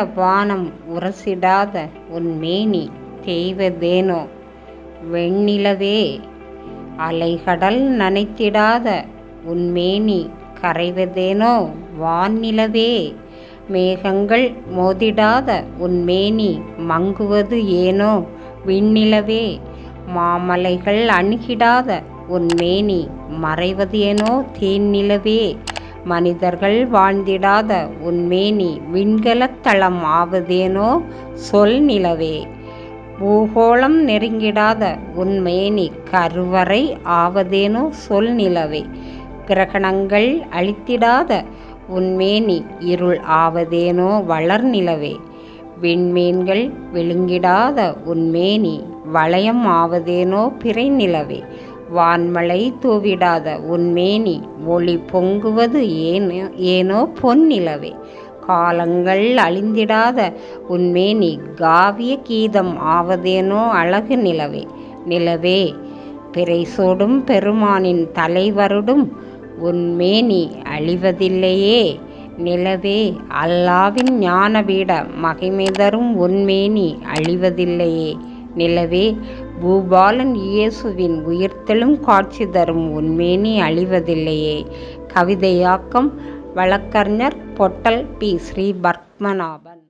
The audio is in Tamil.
வானம் உரசிடாத உன் மேனி தேய்வதேனோ? வெண்ணிலவே அலைகடல் நனைத்திடாத உன் மேனி கரைவதேனோ? வான்நிலவே மேகங்கள் மோதிடாத உன் மேனி மங்குவது ஏனோ? விண்ணிலவே மாமலைகள் அணுகிடாத உன் மேனி மறைவது ஏனோ? தேன் நிலவே மனிதர்கள் வாழ்ந்திடாத உன்மேனி விண்கலத்தளம் ஆவதேனோ? சொல் நிலவே. பூகோளம் நெருங்கிடாத உன்மேனி கருவறை ஆவதேனோ? சொல் நிலவே. கிரகணங்கள் அழித்திடாத உன்மேனி இருள் ஆவதேனோ? வளர் நிலவே. விண்மீன்கள் விழுங்கிடாத உன்மேனி வளையம் ஆவதேனோ? பிறை நிலவே. வான்மலை தூவிடாத உன்மேனி ஒளி பொங்குவது ஏனோ ஏனோ பொன்னிலவே. காலங்கள் அழிந்திடாத உன்மேனி காவிய கீதம் ஆவதேனோ அழகு நிலவே. நிலவே பிறை சூடும் பெருமானின் தலைவருடும் உன்மேனி அழிவதில்லையே. நிலவே அல்லாவின் ஞானபீட மகிமை தரும் உன்மேனி அழிவதில்லையே. நிலவே பூபாலன் இயேசுவின் உயிர்த்தெழும் காட்சி தரும் உண்மேனி அழிவதில்லையே. கவிதையாக்கம் வழக்கறிஞர் பொட்டல் பி. ஸ்ரீ பத்மநாபன்